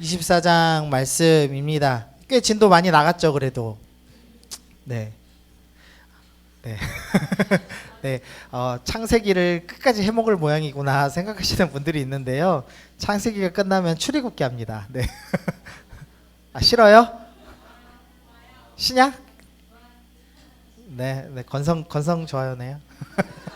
24장 말씀입니다. 꽤 진도 많이 나갔죠, 그래도. 네. 네. 네. 어, 창세기를 끝까지 해먹을 모양이구나 생각하시는 분들이 있는데요. 창세기가 끝나면 출애굽기 합니다. 네. 아, 싫어요? 신약? 네, 네. 건성 건성 좋아요네요.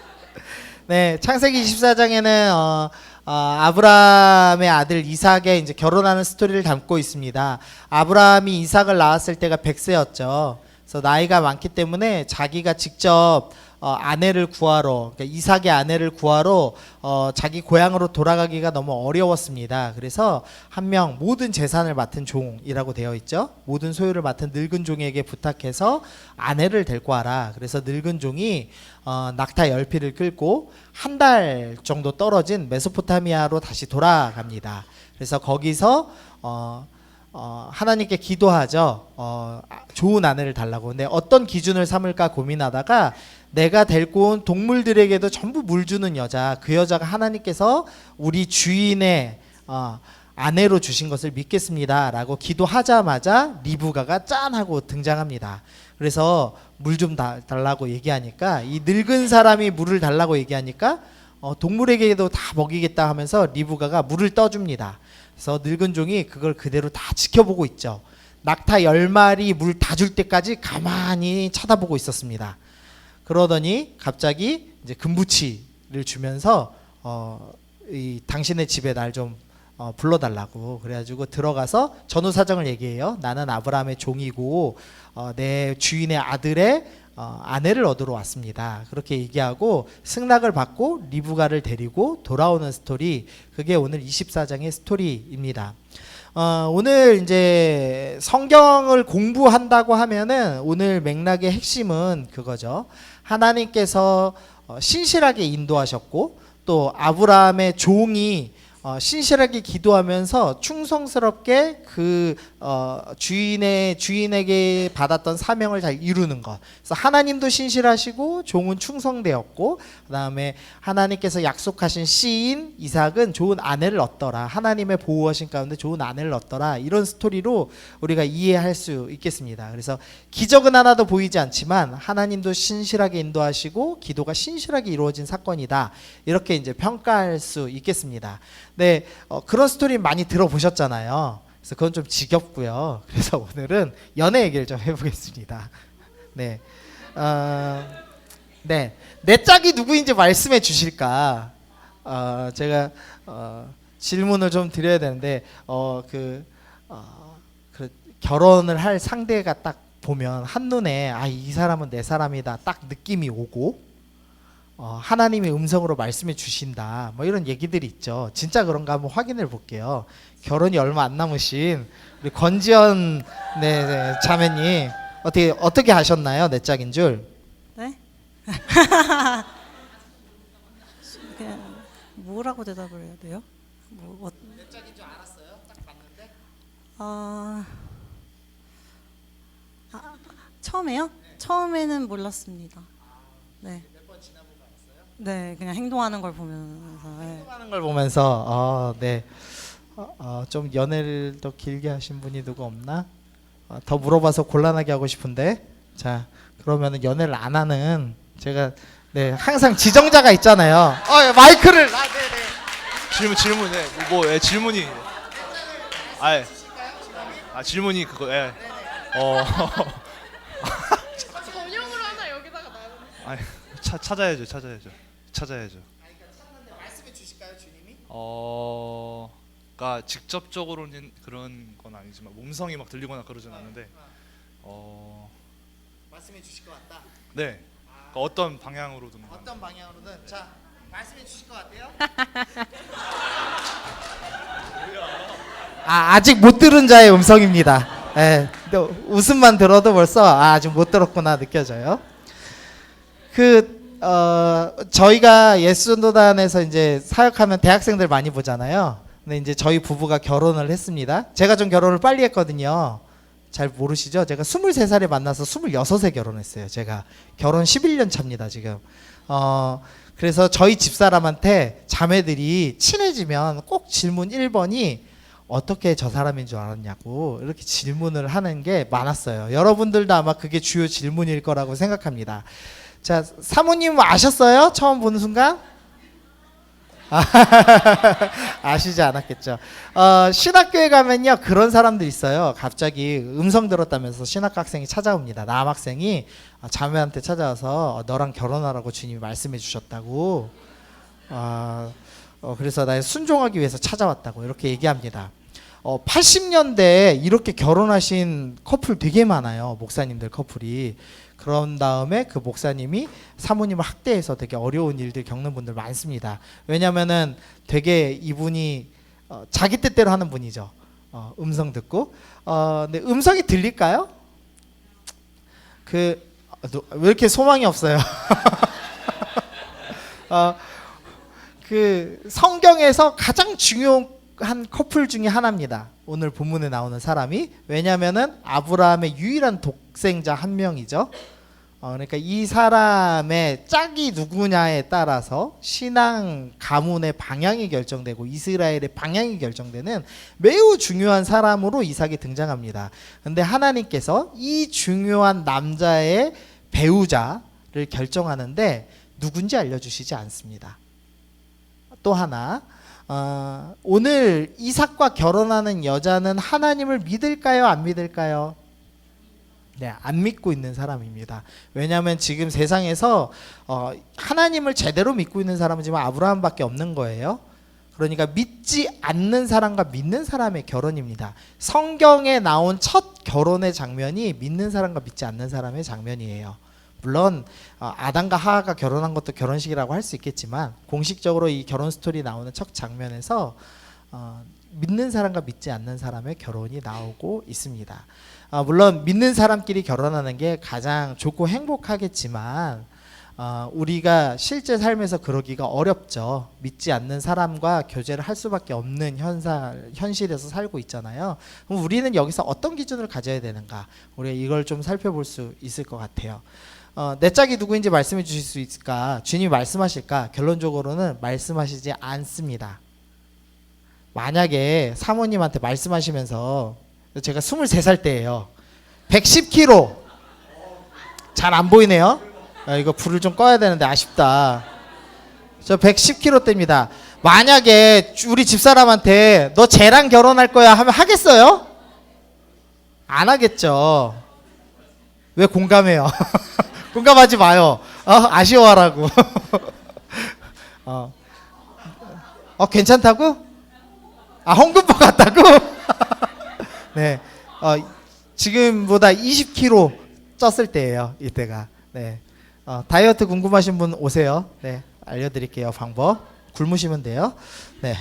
네, 창세기 24장에는 어, 어, 아브라함의 아들 이삭의 이제 결혼하는 스토리를 담고 있습니다. 아브라함이 이삭을 낳았을 때가 100세였죠. 그래서 나이가 많기 때문에 자기가 직접 어, 아내를 구하러 그러니까 이삭의 아내를 구하러 어, 자기 고향으로 돌아가기가 너무 어려웠습니다. 그래서 한 명 모든 재산을 맡은 종이라고 되어 있죠. 모든 소유를 맡은 늙은 종에게 부탁해서 아내를 데리고 와라. 그래서 늙은 종이 어, 낙타 열피를 끌고 한 달 정도 떨어진 메소포타미아로 다시 돌아갑니다. 그래서 거기서 어, 어, 하나님께 기도하죠. 어, 아, 좋은 아내를 달라고. 근데 어떤 기준을 삼을까 고민하다가 내가 데리고 온 동물들에게도 전부 물 주는 여자, 그 여자가 하나님께서 우리 주인의 어, 아내로 주신 것을 믿겠습니다 라고 기도하자마자 리브가가 짠 하고 등장합니다. 그래서 물 좀 달라고 얘기하니까 이 늙은 사람이 물을 달라고 얘기하니까 어, 동물에게도 다 먹이겠다 하면서 리브가가 물을 떠줍니다. 그래서 늙은 종이 그걸 그대로 다 지켜보고 있죠. 낙타 열 마리 물 다 줄 때까지 가만히 쳐다보고 있었습니다. 그러더니 갑자기 이제 금부치를 주면서 어, 이 당신의 집에 날좀 어, 불러달라고 그래가지고 들어가서 전후 사정을 얘기해요. 나는 아브라함의 종이고 어, 내 주인의 아들의 어, 아내를 얻으러 왔습니다. 그렇게 얘기하고 승낙을 받고 리브가를 데리고 돌아오는 스토리 그게 오늘 24장의 스토리입니다. 어, 오늘 이제 성경을 공부한다고 하면은 오늘 맥락의 핵심은 그거죠. 하나님께서 어, 신실하게 인도하셨고 또 아브라함의 종이 어, 신실하게 기도하면서 충성스럽게 그 어, 주인의 주인에게 받았던 사명을 잘 이루는 것. 그래서 하나님도 신실하시고 종은 충성되었고 그다음에 하나님께서 약속하신 씨인 이삭은 좋은 아내를 얻더라. 하나님의 보호하신 가운데 좋은 아내를 얻더라. 이런 스토리로 우리가 이해할 수 있겠습니다. 그래서 기적은 하나도 보이지 않지만 하나님도 신실하게 인도하시고 기도가 신실하게 이루어진 사건이다. 이렇게 이제 평가할 수 있겠습니다. 네, 어, 그런 스토리 많이 들어보셨잖아요. 그래서 그건 좀 지겹고요. 그래서 오늘은 연애 얘기를 좀 해보겠습니다. 네, 어, 네, 내 짝이 누구인지 말씀해 주실까? 어, 제가 어, 질문을 좀 드려야 되는데, 어, 그, 어, 그 결혼을 할 상대가 딱 보면 한 눈에 아 이 사람은 내 사람이다 딱 느낌이 오고 어, 하나님의 음성으로 말씀해 주신다. 뭐 이런 얘기들이 있죠. 진짜 그런가 한번 확인해 볼게요. 결혼이 얼마 안 남으신 우리 권지연 네, 네, 자매님 어떻게 어떻게 하셨나요? 내 짝인 줄? 네? 그냥 뭐라고 대답을 해야 돼요? 뭐, 어, 내 짝인 줄 알았어요? 딱 봤는데. 아, 아, 처음에요? 처음에는 몰랐습니다. 네. 네, 그냥 행동하는 걸 보면서. 네. 하는 걸 보면서 어, 네. 어, 어, 좀 연애를 더 길게 하신 분이 누구 없나? 어, 더 물어봐서 곤란하게 하고 싶은데. 자, 그러면은 연애를 안 하는 제가 네, 항상 지정자가 있잖아요. 어, 예, 마이크를 아, 네, 네. 질문 질문 예, 뭐 예, 질문이 아, 예. 아 질문이 그거 예. 어. 전용으로 하나 여기다가 놔요. 아, 차, 찾아야죠 찾아야죠 찾아야죠. 말씀해 주실까요, 주님이? 어. 그러니까 직접적으로는 그런 건 아니지만 몸성이 막 들리거나 그러진 않는데 어. 말씀해 주실 것 같다. 네. 그러니까 어떤 방향으로든 어떤 방향으로든 자, 말씀해 주실 것 같아요? 아, 아직 못 들은 자의 음성입니다. 예. 근데 웃음만 들어도 벌써 아, 아직 못 들었구나 느껴져요. 그 어, 저희가 예수노단에서 이제 사역하면 대학생들 많이 보잖아요. 근데 이제 저희 부부가 결혼을 했습니다. 제가 좀 결혼을 빨리 했거든요. 잘 모르시죠? 제가 23살에 만나서 26에 결혼했어요. 제가 결혼 11년 차입니다, 지금. 어, 그래서 저희 집사람한테 자매들이 친해지면 꼭 질문 1번이 어떻게 저 사람인 줄 알았냐고 이렇게 질문을 하는 게 많았어요. 여러분들도 아마 그게 주요 질문일 거라고 생각합니다. 자, 사모님 아셨어요? 처음 보는 순간? 아시지 않았겠죠. 어, 신학교에 가면요 그런 사람들 있어요. 갑자기 음성 들었다면서 신학학생이 찾아옵니다. 남학생이 아, 자매한테 찾아와서 어, 너랑 결혼하라고 주님이 말씀해 주셨다고. 아, 어, 그래서 나 순종하기 위해서 찾아왔다고 이렇게 얘기합니다. 어, 80년대에 이렇게 결혼하신 커플 되게 많아요. 목사님들 커플이. 그런 다음에 그 목사님이 사모님을 학대해서 되게 어려운 일들 겪는 분들 많습니다. 왜냐면은 되게 이분이 어, 자기 뜻대로 하는 분이죠. 어, 음성 듣고. 어, 근데 음성이 들릴까요? 그, 어, 노- 왜 이렇게 소망이 없어요? 어, 그 성경에서 가장 중요한 커플 중에 하나입니다. 오늘 본문에 나오는 사람이 왜냐하면은 아브라함의 유일한 독생자 한 명이죠. 어, 그러니까 이 사람의 짝이 누구냐에 따라서 신앙 가문의 방향이 결정되고 이스라엘의 방향이 결정되는 매우 중요한 사람으로 이삭이 등장합니다. 근데 하나님께서 이 중요한 남자의 배우자를 결정하는데 누군지 알려주시지 않습니다. 또 하나 어, 오늘 이삭과 결혼하는 여자는 하나님을 믿을까요? 안 믿을까요? 네, 안 믿고 있는 사람입니다. 왜냐하면 지금 세상에서 어, 하나님을 제대로 믿고 있는 사람은 지금 아브라함밖에 없는 거예요. 그러니까 믿지 않는 사람과 믿는 사람의 결혼입니다. 성경에 나온 첫 결혼의 장면이 믿는 사람과 믿지 않는 사람의 장면이에요. 물론 어, 아담과 하하가 결혼한 것도 결혼식이라고 할 수 있겠지만 공식적으로 이 결혼 스토리 나오는 첫 장면에서 어, 믿는 사람과 믿지 않는 사람의 결혼이 나오고 있습니다. 어, 물론 믿는 사람끼리 결혼하는 게 가장 좋고 행복하겠지만 어, 우리가 실제 삶에서 그러기가 어렵죠. 믿지 않는 사람과 교제를 할 수밖에 없는 현사, 현실에서 살고 있잖아요. 그럼 우리는 여기서 어떤 기준을 가져야 되는가? 우리가 이걸 좀 살펴볼 수 있을 것 같아요. 어, 내 짝이 누구인지 말씀해 주실 수 있을까? 주님이 말씀하실까? 결론적으로는 말씀하시지 않습니다. 만약에 사모님한테 말씀하시면서 제가 23살 때예요. 110kg. 잘 안 보이네요. 아, 이거 불을 좀 꺼야 되는데 아쉽다. 저 110kg 대입니다. 만약에 우리 집사람한테 너 쟤랑 결혼할 거야 하면 하겠어요? 안 하겠죠. 왜 공감해요? 공감하지 마요. 어, 아쉬워하라고. 어. 어, 괜찮다고? 아, 홍금보 같다고? 네. 어, 지금보다 20kg 쪘을 때예요. 이때가. 네. 어, 다이어트 궁금하신 분 오세요. 네. 알려드릴게요. 방법. 굶으시면 돼요. 네.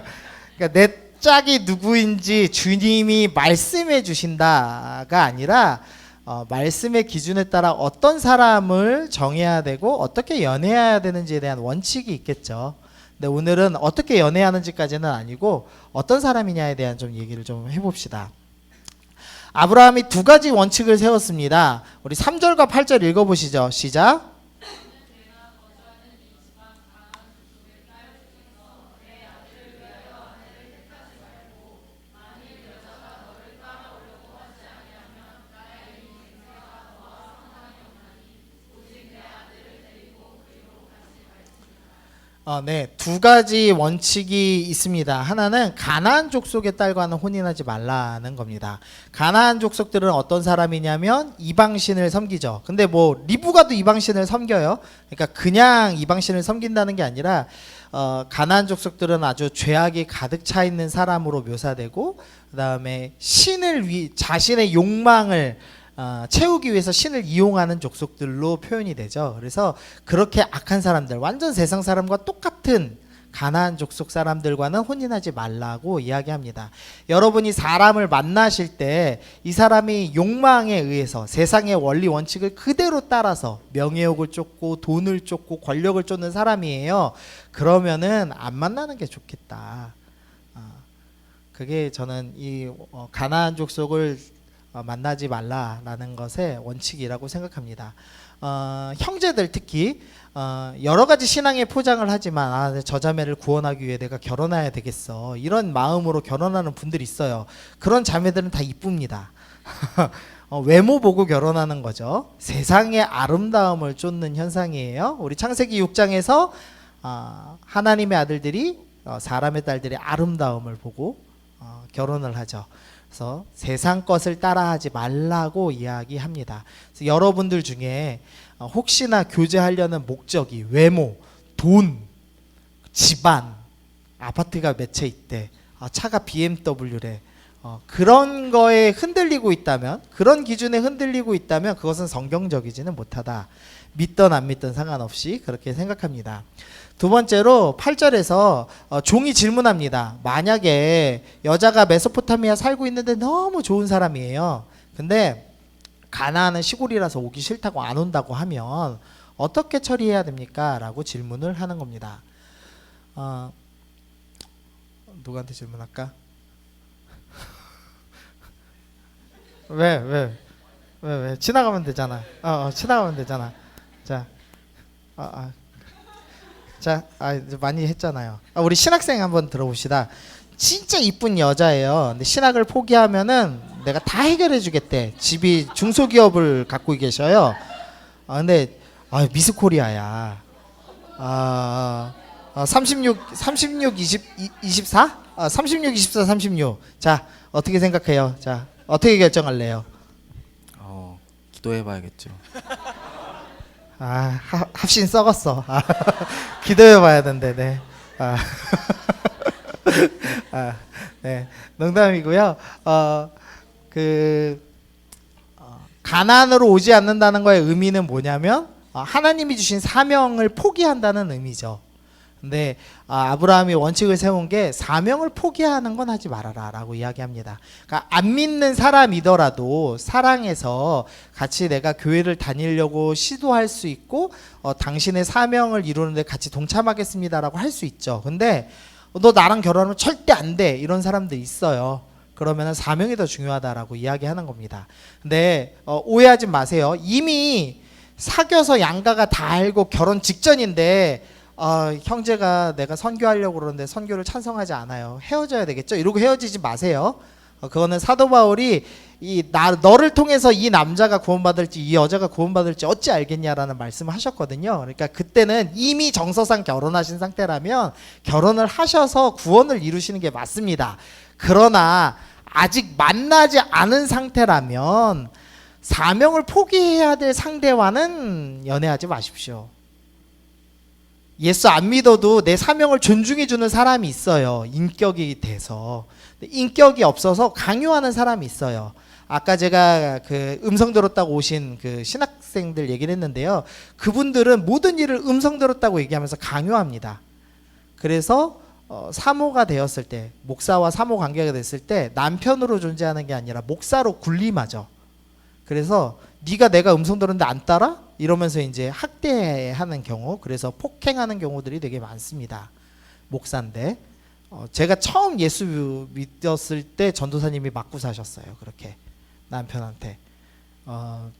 그러니까 내 짝이 누구인지 주님이 말씀해 주신다가 아니라 어, 말씀의 기준에 따라 어떤 사람을 정해야 되고 어떻게 연애해야 되는지에 대한 원칙이 있겠죠. 근데 오늘은 어떻게 연애하는지까지는 아니고 어떤 사람이냐에 대한 좀 얘기를 좀 해봅시다. 아브라함이 두 가지 원칙을 세웠습니다. 우리 3절과 8절 읽어보시죠. 시작. 어, 네, 두 가지 원칙이 있습니다. 하나는 가나안 족속의 딸과는 혼인하지 말라는 겁니다. 가나안 족속들은 어떤 사람이냐면 이방신을 섬기죠. 근데 뭐 리브가도 이방신을 섬겨요. 그러니까 그냥 이방신을 섬긴다는 게 아니라 어, 가나안 족속들은 아주 죄악이 가득 차 있는 사람으로 묘사되고 그다음에 신을 위 자신의 욕망을 어, 채우기 위해서 신을 이용하는 족속들로 표현이 되죠. 그래서 그렇게 악한 사람들, 완전 세상 사람과 똑같은 가나안 족속 사람들과는 혼인하지 말라고 이야기합니다. 여러분이 사람을 만나실 때 이 사람이 욕망에 의해서 세상의 원리 원칙을 그대로 따라서 명예욕을 쫓고 돈을 쫓고 권력을 쫓는 사람이에요. 그러면은 안 만나는 게 좋겠다. 어, 그게 저는 이 어, 가나안 족속을 어, 만나지 말라라는 것의 원칙이라고 생각합니다. 어, 형제들 특히 어, 여러 가지 신앙의 포장을 하지만 아, 저 자매를 구원하기 위해 내가 결혼해야 되겠어 이런 마음으로 결혼하는 분들이 있어요. 그런 자매들은 다 이쁩니다. 어, 외모 보고 결혼하는 거죠. 세상의 아름다움을 쫓는 현상이에요. 우리 창세기 6장에서 아, 하나님의 아들들이 어, 사람의 딸들의 아름다움을 보고 어, 결혼을 하죠. 그래서 세상 것을 따라하지 말라고 이야기합니다. 여러분들 중에 어, 혹시나 교제하려는 목적이 외모, 돈, 집안, 아파트가 몇 채 있대, 어, 차가 BMW래. 어, 그런 거에 흔들리고 있다면, 그런 기준에 흔들리고 있다면 그것은 성경적이지는 못하다. 믿던 안 믿던 상관없이 그렇게 생각합니다. 두 번째로 8절에서 어, 종이 질문합니다. 만약에 여자가 메소포타미아 살고 있는데 너무 좋은 사람이에요. 근데 가나안은 시골이라서 오기 싫다고 안 온다고 하면 어떻게 처리해야 됩니까? 라고 질문을 하는 겁니다. 어, 누구한테 질문할까? 왜, 왜, 왜, 왜? 지나가면 되잖아. 어, 어 지나가면 되잖아. 자, 아, 아. 자, 아, 많이 했잖아요. 아, 우리 신학생 한번 들어봅시다. 진짜 이쁜 여자예요. 근데 신학을 포기하면은 내가 다 해결해 주겠대. 집이 중소기업을 갖고 계셔요. 아, 근데 아, 미스 코리아야. 아, 아 36 36 20 24? 아, 36 24 36. 자, 어떻게 생각해요? 자, 어떻게 결정할래요? 어, 기도해봐야겠죠. 아, 하, 합신 썩었어. 아, 기도해 봐야 된대. 네. 아. 아, 네. 농담이고요. 어, 그 어, 가난으로 오지 않는다는 거의 의미는 뭐냐면 어, 하나님이 주신 사명을 포기한다는 의미죠. 근데 아, 아브라함이 원칙을 세운 게 사명을 포기하는 건 하지 말아라라고 이야기합니다. 그러니까 안 믿는 사람이더라도 사랑해서 같이 내가 교회를 다니려고 시도할 수 있고 어, 당신의 사명을 이루는데 같이 동참하겠습니다라고 할 수 있죠. 근데 어, 너 나랑 결혼하면 절대 안 돼. 이런 사람들 있어요. 그러면 사명이 더 중요하다라고 이야기하는 겁니다. 근데 어, 오해하지 마세요. 이미 사귀어서 양가가 다 알고 결혼 직전인데 어, 형제가 내가 선교하려고 그러는데 선교를 찬성하지 않아요. 헤어져야 되겠죠? 이러고 헤어지지 마세요. 어, 그거는 사도 바울이 이 나 너를 통해서 이 남자가 구원받을지 이 여자가 구원받을지 어찌 알겠냐라는 말씀을 하셨거든요. 그러니까 그때는 이미 정서상 결혼하신 상태라면 결혼을 하셔서 구원을 이루시는 게 맞습니다. 그러나 아직 만나지 않은 상태라면 사명을 포기해야 될 상대와는 연애하지 마십시오. 예수 안 믿어도 내 사명을 존중해 주는 사람이 있어요. 인격이 돼서. 인격이 없어서 강요하는 사람이 있어요. 아까 제가 그 음성 들었다고 오신 그 신학생들 얘기를 했는데요. 그분들은 모든 일을 음성 들었다고 얘기하면서 강요합니다. 그래서 어, 사모가 되었을 때 목사와 사모 관계가 됐을 때 남편으로 존재하는 게 아니라 목사로 군림하죠. 그래서 네가 내가 음성 들었는데 안 따라? 이러면서 이제 학대하는 경우, 그래서 폭행하는 경우들이 되게 많습니다. 목사인데 어, 제가 처음 예수 믿었을 때 전도사님이 맞고 사셨어요. 그렇게 남편한테 어,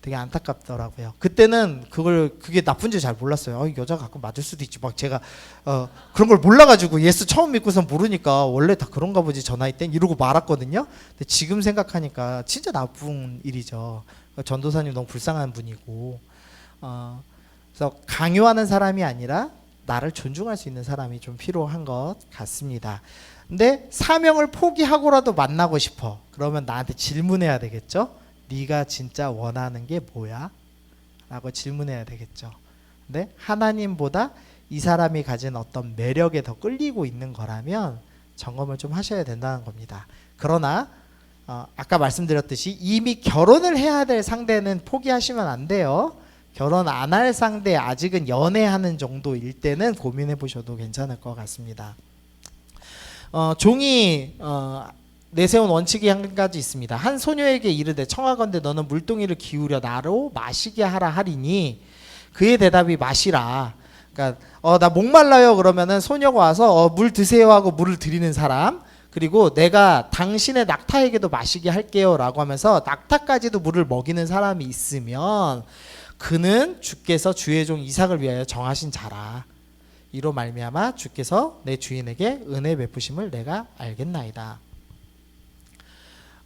되게 안타깝더라고요. 그때는 그걸 그게 나쁜지 잘 몰랐어요. 어, 여자 가끔 맞을 수도 있지. 막 제가 어, 그런 걸 몰라가지고 예수 처음 믿고서 모르니까 원래 다 그런가 보지 저 나이 땐 이러고 말았거든요. 근데 지금 생각하니까 진짜 나쁜 일이죠. 전도사님 너무 불쌍한 분이고 어, 그래서 강요하는 사람이 아니라 나를 존중할 수 있는 사람이 좀 필요한 것 같습니다. 근데 사명을 포기하고라도 만나고 싶어. 그러면 나한테 질문해야 되겠죠? 네가 진짜 원하는 게 뭐야? 라고 질문해야 되겠죠. 근데 하나님보다 이 사람이 가진 어떤 매력에 더 끌리고 있는 거라면 점검을 좀 하셔야 된다는 겁니다. 그러나 어, 아까 말씀드렸듯이 이미 결혼을 해야 될 상대는 포기하시면 안 돼요. 결혼 안 할 상대 아직은 연애하는 정도일 때는 고민해 보셔도 괜찮을 것 같습니다. 어, 종이 어, 내세운 원칙이 한 가지 있습니다. 한 소녀에게 이르되 청하건대 너는 물동이를 기울여 나로 마시게 하라 하리니 그의 대답이 마시라. 그러니까 어, 나 목말라요 그러면은 소녀가 와서 어, 물 드세요 하고 물을 드리는 사람 그리고 내가 당신의 낙타에게도 마시게 할게요 라고 하면서 낙타까지도 물을 먹이는 사람이 있으면 그는 주께서 주의 종 이삭을 위하여 정하신 자라. 이로 말미암아 주께서 내 주인에게 은혜 베푸심을 내가 알겠나이다.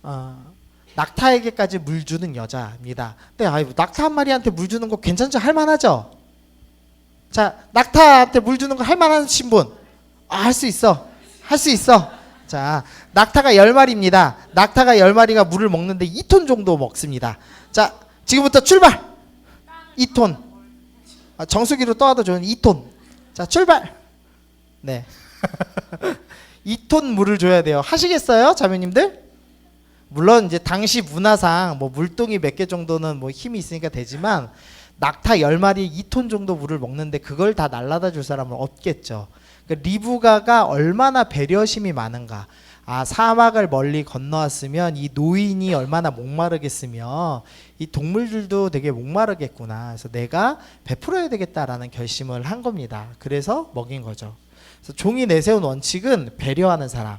어, 낙타에게까지 물 주는 여자입니다. 네, 아이 낙타 한 마리한테 물 주는 거 괜찮죠? 할만하죠? 자, 낙타한테 물 주는 거 할만하신 분, 아, 할 수 있어, 할 수 있어. 자, 낙타가 열 마리입니다. 낙타가 열 마리가 물을 먹는데 2톤 정도 먹습니다. 자, 지금부터 출발. 2톤. 아, 정수기로 떠와도 좋은 2톤. 자, 출발. 네. 2톤 물을 줘야 돼요. 하시겠어요, 자매님들? 물론 이제 당시 문화상 뭐 물동이 몇 개 정도는 뭐 힘이 있으니까 되지만 낙타 10마리 2톤 정도 물을 먹는데 그걸 다 날라다 줄 사람은 없겠죠. 그러니까 리브가가 얼마나 배려심이 많은가. 아, 사막을 멀리 건너왔으면 이 노인이 얼마나 목마르겠으며 이 동물들도 되게 목마르겠구나. 그래서 내가 베풀어야 되겠다라는 결심을 한 겁니다. 그래서 먹인 거죠. 그래서 종이 내세운 원칙은 배려하는 사람,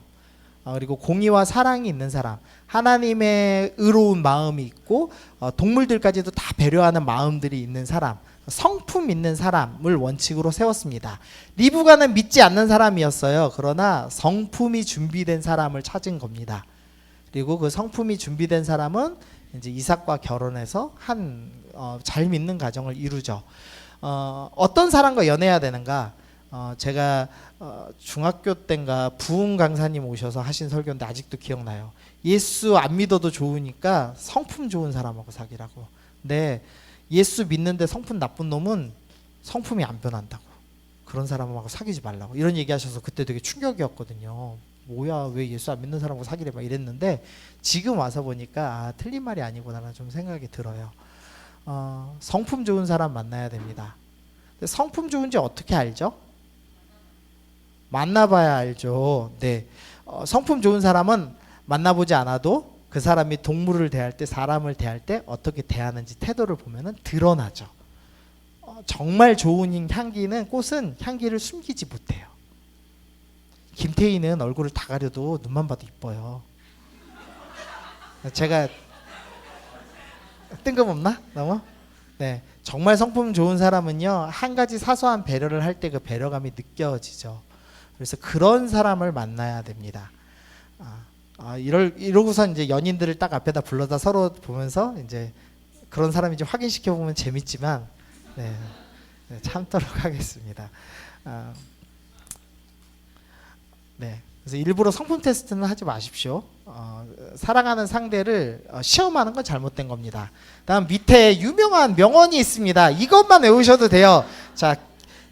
어, 그리고 공의와 사랑이 있는 사람, 하나님의 의로운 마음이 있고 어, 동물들까지도 다 배려하는 마음들이 있는 사람, 성품 있는 사람을 원칙으로 세웠습니다. 리브가는 믿지 않는 사람이었어요. 그러나 성품이 준비된 사람을 찾은 겁니다. 그리고 그 성품이 준비된 사람은 이제 이삭과 결혼해서 한 어, 잘 믿는 가정을 이루죠. 어, 어떤 사람과 연애해야 되는가? 어, 제가 어, 중학교 때인가 부흥 강사님 오셔서 하신 설교인데 아직도 기억나요. 예수 안 믿어도 좋으니까 성품 좋은 사람하고 사귀라고. 근데 예수 믿는데 성품 나쁜 놈은 성품이 안 변한다고. 그런 사람하고 사귀지 말라고. 이런 얘기 하셔서 그때 되게 충격이었거든요. 뭐야 왜 예수 안 믿는 사람하고 사귀래 막 이랬는데 지금 와서 보니까 아, 틀린 말이 아니구나라는 좀 생각이 들어요. 어, 성품 좋은 사람 만나야 됩니다. 성품 좋은지 어떻게 알죠? 만나봐야 알죠. 네, 어, 성품 좋은 사람은 만나보지 않아도 그 사람이 동물을 대할 때, 사람을 대할 때 어떻게 대하는지 태도를 보면은 드러나죠. 어, 정말 좋은 향기는 꽃은 향기를 숨기지 못해요. 김태희는 얼굴을 다 가려도 눈만 봐도 이뻐요. 제가 뜬금없나? 너무? 네. 정말 성품 좋은 사람은요, 한 가지 사소한 배려를 할 때 그 배려감이 느껴지죠. 그래서 그런 사람을 만나야 됩니다. 아, 아, 이럴, 이러고서 이제 연인들을 딱 앞에다 불러다 서로 보면서 이제 그런 사람인지 확인시켜 보면 재밌지만, 네. 네, 참도록 하겠습니다. 아, 네. 그래서 일부러 성품 테스트는 하지 마십시오. 어, 사랑하는 상대를 어, 시험하는 건 잘못된 겁니다. 다음 밑에 유명한 명언이 있습니다. 이것만 외우셔도 돼요. 자,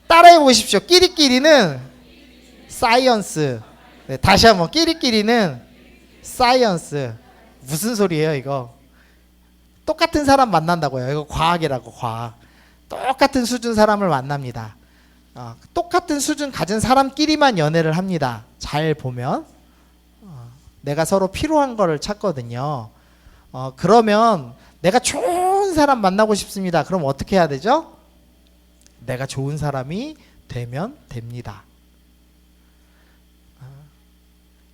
따라해 보십시오. 끼리끼리는 사이언스. 네, 다시 한번 끼리끼리는 사이언스. 무슨 소리예요, 이거? 똑같은 사람 만난다고요. 이거 과학이라고 과학. 똑같은 수준 사람을 만납니다. 어, 똑같은 수준 가진 사람끼리만 연애를 합니다. 잘 보면 어, 내가 서로 필요한 거를 찾거든요. 어, 그러면 내가 좋은 사람 만나고 싶습니다. 그럼 어떻게 해야 되죠? 내가 좋은 사람이 되면 됩니다. 어,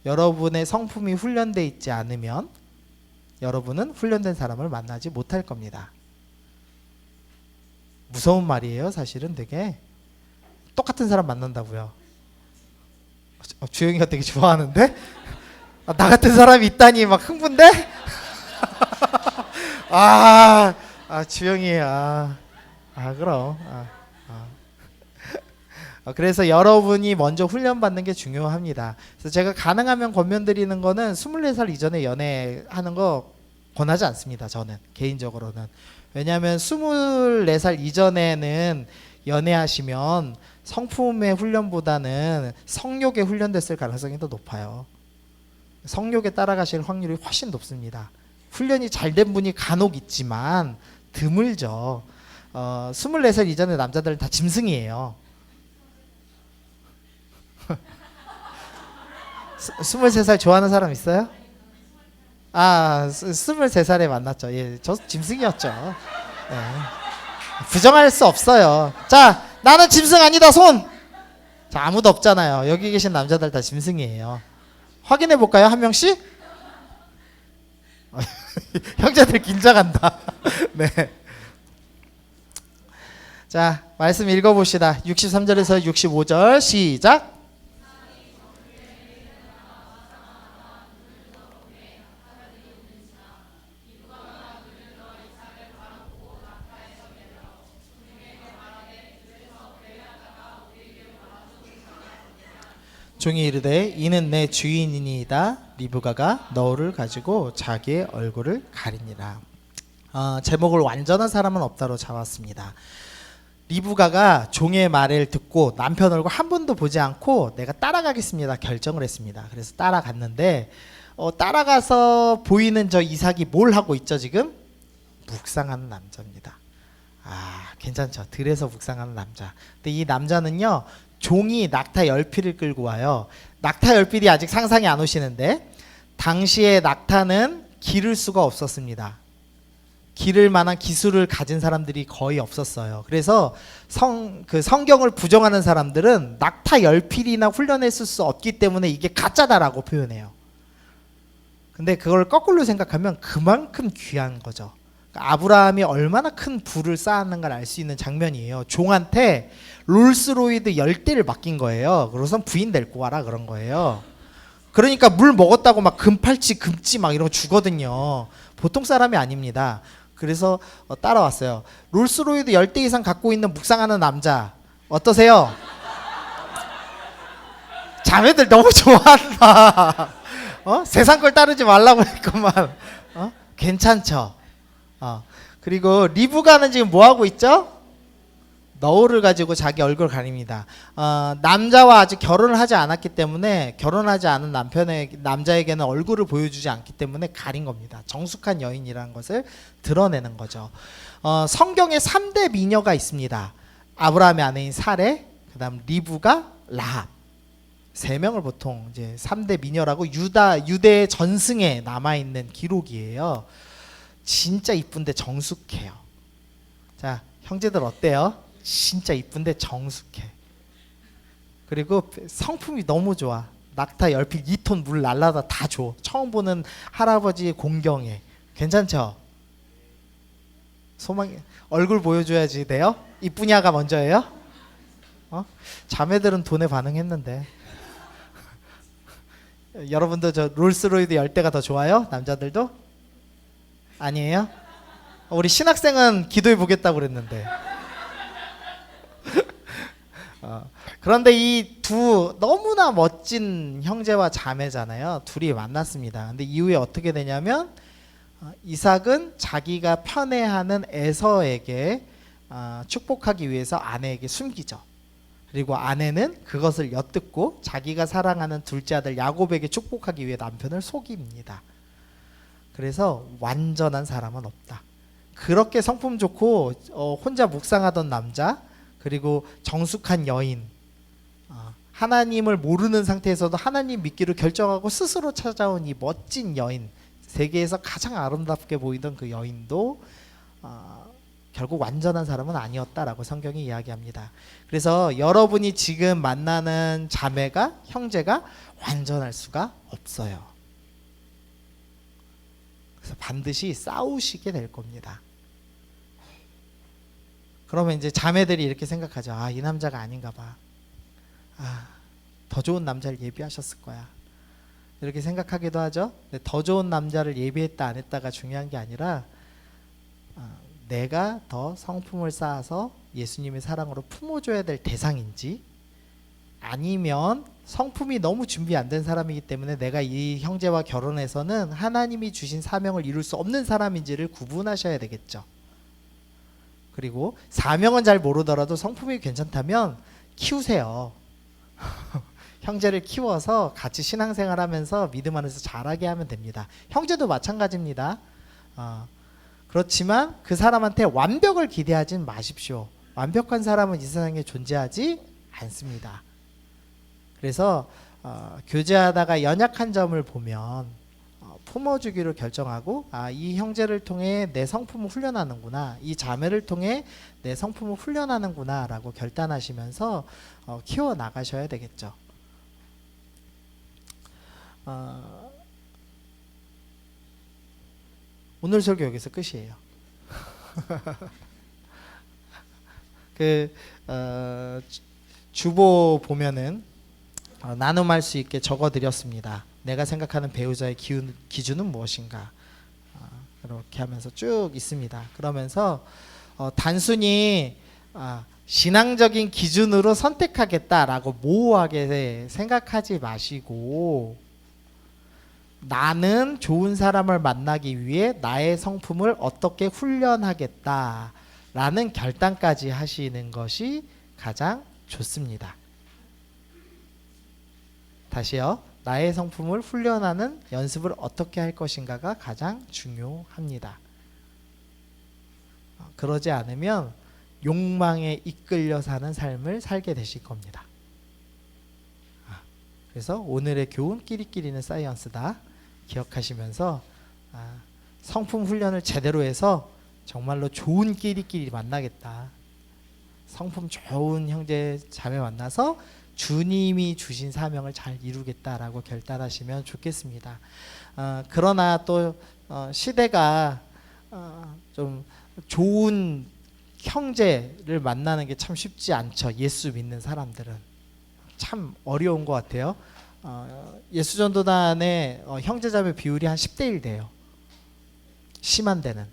여러분의 성품이 훈련돼 있지 않으면 여러분은 훈련된 사람을 만나지 못할 겁니다. 무서운 말이에요, 사실은 되게. 똑같은 사람 만난다고요. 어, 주영이가 되게 좋아하는데 아, 나 같은 사람이 있다니 막 흥분돼? 아, 아 주영이 아, 아 그럼 아, 그래서 여러분이 먼저 훈련 받는 게 중요합니다. 그래서 제가 가능하면 권면드리는 거는 24살 이전에 연애하는 거 권하지 않습니다. 저는 개인적으로는 왜냐하면 24살 이전에는 연애하시면 성품의 훈련보다는 성욕에 훈련됐을 가능성이 더 높아요. 성욕에 따라가실 확률이 훨씬 높습니다. 훈련이 잘 된 분이 간혹 있지만 드물죠. 어, 24살 이전의 남자들은 다 짐승이에요. 스- 23살 좋아하는 사람 있어요? 아, 스- 23살에 만났죠. 예, 저 짐승이었죠. 네. 부정할 수 없어요. 자, 나는 짐승 아니다 손. 자 아무도 없잖아요. 여기 계신 남자들 다 짐승이에요. 확인해 볼까요 한 명씩? 형제들 긴장한다. 네. 자, 말씀 읽어봅시다. 63절에서 65절 시작. 종이 이르되 이는 내 주인이니이다 리브가가 너를 가지고 자기의 얼굴을 가리니라. 어, 제목을 완전한 사람은 없다로 잡았습니다. 리브가가 종의 말을 듣고 남편 얼굴 한 번도 보지 않고 내가 따라가겠습니다 결정을 했습니다. 그래서 따라갔는데 어, 따라가서 보이는 저 이삭이 뭘 하고 있죠 지금? 묵상하는 남자입니다. 아 괜찮죠? 들에서 묵상하는 남자. 근데 이 남자는요 종이 낙타 열필을 끌고 와요. 낙타 열필이 아직 상상이 안 오시는데 당시에 낙타는 기를 수가 없었습니다. 기를 만한 기술을 가진 사람들이 거의 없었어요. 그래서 성 그 성경을 부정하는 사람들은 낙타 열필이나 훈련했을 수 없기 때문에 이게 가짜다라고 표현해요. 근데 그걸 거꾸로 생각하면 그만큼 귀한 거죠. 아브라함이 얼마나 큰 부를 쌓았는가를 알 수 있는 장면이에요. 종한테 롤스로이드 열대를 맡긴 거예요. 그래서 부인 데리고 와라 그런 거예요. 그러니까 물 먹었다고 막 금팔찌 금찌 막 이런 거 주거든요. 보통 사람이 아닙니다. 그래서 어, 따라왔어요. 롤스로이드 열대 이상 갖고 있는 묵상하는 남자 어떠세요? 자매들 너무 좋아한다. 어? 세상 걸 따르지 말라고 했구만. 어? 괜찮죠? 어. 그리고 리브가는 지금 뭐 하고 있죠? 너울을 가지고 자기 얼굴 가립니다. 어, 남자와 아직 결혼을 하지 않았기 때문에 결혼하지 않은 남편의 남자에게는 얼굴을 보여주지 않기 때문에 가린 겁니다. 정숙한 여인이라는 것을 드러내는 거죠. 어, 성경에 3대 미녀가 있습니다. 아브라함의 아내인 사레, 그다음 리브가 라합. 세 명을 보통 이제 3대 미녀라고 유다 유대 전승에 남아 있는 기록이에요. 진짜 이쁜데 정숙해요. 자, 형제들 어때요? 진짜 이쁜데 정숙해. 그리고 성품이 너무 좋아. 낙타 열필 2톤 물 날라다 다 줘. 처음 보는 할아버지의 공경에. 괜찮죠? 소망 얼굴 보여줘야지 돼요? 이쁘냐가 먼저예요? 어? 자매들은 돈에 반응했는데. 여러분도 저 롤스로이드 열대가 더 좋아요? 남자들도? 아니에요? 우리 신학생은 기도해 보겠다고 그랬는데. 어, 그런데 이 두 너무나 멋진 형제와 자매잖아요. 둘이 만났습니다. 근데 이후에 어떻게 되냐면 어, 이삭은 자기가 편애하는 에서에게 어, 축복하기 위해서 아내에게 숨기죠. 그리고 아내는 그것을 엿듣고 자기가 사랑하는 둘째 아들 야곱에게 축복하기 위해 남편을 속입니다. 그래서 완전한 사람은 없다. 그렇게 성품 좋고 어, 혼자 묵상하던 남자 그리고 정숙한 여인 어, 하나님을 모르는 상태에서도 하나님 믿기로 결정하고 스스로 찾아온 이 멋진 여인 세계에서 가장 아름답게 보이던 그 여인도 어, 결국 완전한 사람은 아니었다라고 성경이 이야기합니다. 그래서 여러분이 지금 만나는 자매가 형제가 완전할 수가 없어요. 그래서 반드시 싸우시게 될 겁니다. 그러면 이제 자매들이 이렇게 생각하죠. 아, 이 남자가 아닌가 봐. 아, 더 좋은 남자를 예비하셨을 거야. 이렇게 생각하기도 하죠. 근데 더 좋은 남자를 예비했다 안 했다가 중요한 게 아니라 아, 내가 더 성품을 쌓아서 예수님의 사랑으로 품어줘야 될 대상인지 아니면 성품이 너무 준비 안 된 사람이기 때문에 내가 이 형제와 결혼해서는 하나님이 주신 사명을 이룰 수 없는 사람인지를 구분하셔야 되겠죠. 그리고 사명은 잘 모르더라도 성품이 괜찮다면 키우세요. 형제를 키워서 같이 신앙생활 하면서 믿음 안에서 잘하게 하면 됩니다. 형제도 마찬가지입니다. 어, 그렇지만 그 사람한테 완벽을 기대하진 마십시오. 완벽한 사람은 이 세상에 존재하지 않습니다. 그래서 어, 교제하다가 연약한 점을 보면 어, 품어주기로 결정하고 아, 이 형제를 통해 내 성품을 훈련하는구나, 이 자매를 통해 내 성품을 훈련하는구나 라고 결단하시면서 어, 키워 나가셔야 되겠죠. 어, 오늘 설교 여기서 끝이에요. 그 어, 주- 주보 보면은 어, 나눔할 수 있게 적어드렸습니다. 내가 생각하는 배우자의 기준, 기준은 무엇인가? 어, 이렇게 하면서 쭉 있습니다. 그러면서 어, 단순히 아, 신앙적인 기준으로 선택하겠다라고 모호하게 생각하지 마시고 나는 좋은 사람을 만나기 위해 나의 성품을 어떻게 훈련하겠다라는 결단까지 하시는 것이 가장 좋습니다. 다시요. 나의 성품을 훈련하는 연습을 어떻게 할 것인가가 가장 중요합니다. 어, 그러지 않으면 욕망에 이끌려 사는 삶을 살게 되실 겁니다. 아, 그래서 오늘의 교훈 끼리끼리는 사이언스다. 기억하시면서 아, 성품 훈련을 제대로 해서 정말로 좋은 끼리끼리 만나겠다. 성품 좋은 형제 자매 만나서 주님이 주신 사명을 잘 이루겠다라고 결단하시면 좋겠습니다. 어, 그러나 또 어, 시대가 어, 좀 좋은 형제를 만나는 게 참 쉽지 않죠. 예수 믿는 사람들은 참 어려운 것 같아요. 어, 예수 전도단의 어, 형제자매 비율이 한 10대 1 돼요. 심한 데는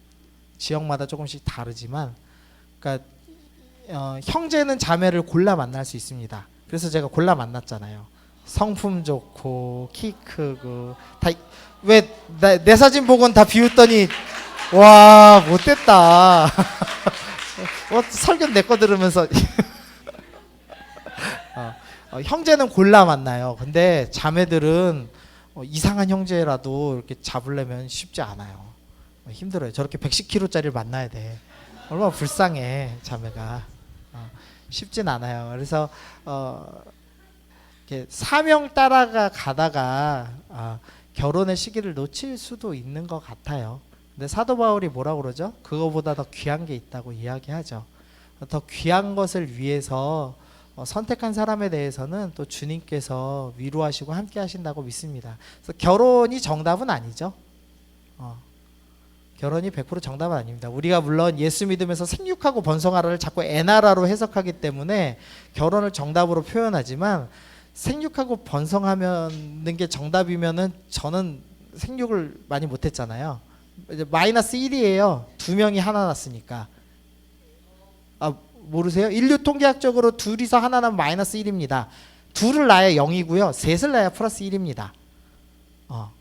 지역마다 조금씩 다르지만, 그러니까 어, 형제는 자매를 골라 만날 수 있습니다. 그래서 제가 골라 만났잖아요. 성품 좋고 키 크고 다왜 내 사진 보고는 다 비웃더니 와 못됐다. 어, 설교 내 거 들으면서 어, 어, 형제는 골라 만나요. 근데 자매들은 어, 이상한 형제라도 이렇게 잡으려면 쉽지 않아요. 어, 힘들어요. 저렇게 110kg짜리를 만나야 돼. 얼마나 불쌍해 자매가. 어, 쉽진 않아요. 그래서 어, 사명 따라가 가다가 아, 결혼의 시기를 놓칠 수도 있는 것 같아요. 근데 사도 바울이 뭐라고 그러죠? 그거보다 더 귀한 게 있다고 이야기하죠. 더 귀한 것을 위해서 어, 선택한 사람에 대해서는 또 주님께서 위로하시고 함께 하신다고 믿습니다. 그래서 결혼이 정답은 아니죠. 어, 결혼이 100% 정답은 아닙니다. 우리가 물론 예수 믿으면서 생육하고 번성하라를 자꾸 애나라로 해석하기 때문에 결혼을 정답으로 표현하지만 생육하고 번성하는 게 정답이면은 저는 생육을 많이 못했잖아요. 마이너스 1이에요. 두 명이 하나 났으니까. 아 모르세요? 인류 통계학적으로 둘이서 하나 나면 마이너스 1입니다. 둘을 낳아야 0이고요. 셋을 낳아야 플러스 1입니다. 어.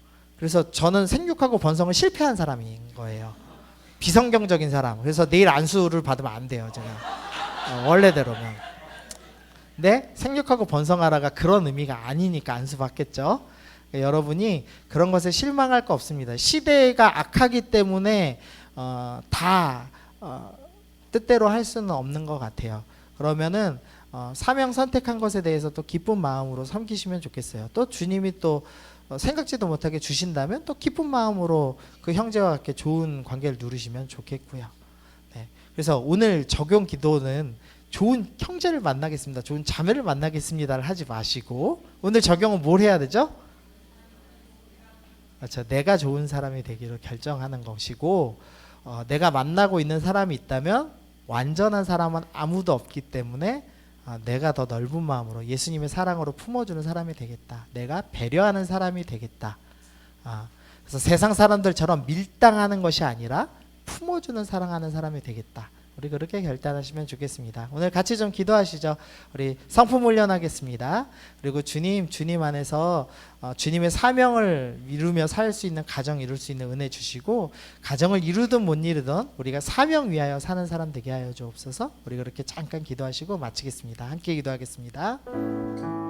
그래서 저는 생육하고 번성을 실패한 사람인 거예요. 비성경적인 사람. 그래서 내일 안수를 받으면 안 돼요, 제가. 어, 원래대로면. 근데 생육하고 번성하라가 그런 의미가 아니니까 안수 받겠죠. 그러니까 여러분이 그런 것에 실망할 거 없습니다. 시대가 악하기 때문에 어, 다 어, 뜻대로 할 수는 없는 것 같아요. 그러면은 어, 사명 선택한 것에 대해서 또 기쁜 마음으로 섬기시면 좋겠어요. 또 주님이 또 어, 생각지도 못하게 주신다면 또 기쁜 마음으로 그 형제와 함께 좋은 관계를 누리시면 좋겠고요. 네. 그래서 오늘 적용 기도는 좋은 형제를 만나겠습니다. 좋은 자매를 만나겠습니다를 하지 마시고 오늘 적용은 뭘 해야 되죠? 그렇죠. 내가 좋은 사람이 되기로 결정하는 것이고 어, 내가 만나고 있는 사람이 있다면 완전한 사람은 아무도 없기 때문에 아, 내가 더 넓은 마음으로 예수님의 사랑으로 품어주는 사람이 되겠다. 내가 배려하는 사람이 되겠다. 아, 그래서 세상 사람들처럼 밀당하는 것이 아니라 품어주는 사랑하는 사람이 되겠다. 우리 그렇게 결단하시면 좋겠습니다. 오늘 같이 좀 기도하시죠. 우리 성품 훈련하겠습니다. 그리고 주님, 주님 안에서 어, 주님의 사명을 이루며 살 수 있는 가정 이룰 수 있는 은혜 주시고 가정을 이루든 못 이루든 우리가 사명 위하여 사는 사람 되게 하여 주옵소서. 우리 그렇게 잠깐 기도하시고 마치겠습니다. 함께 기도하겠습니다.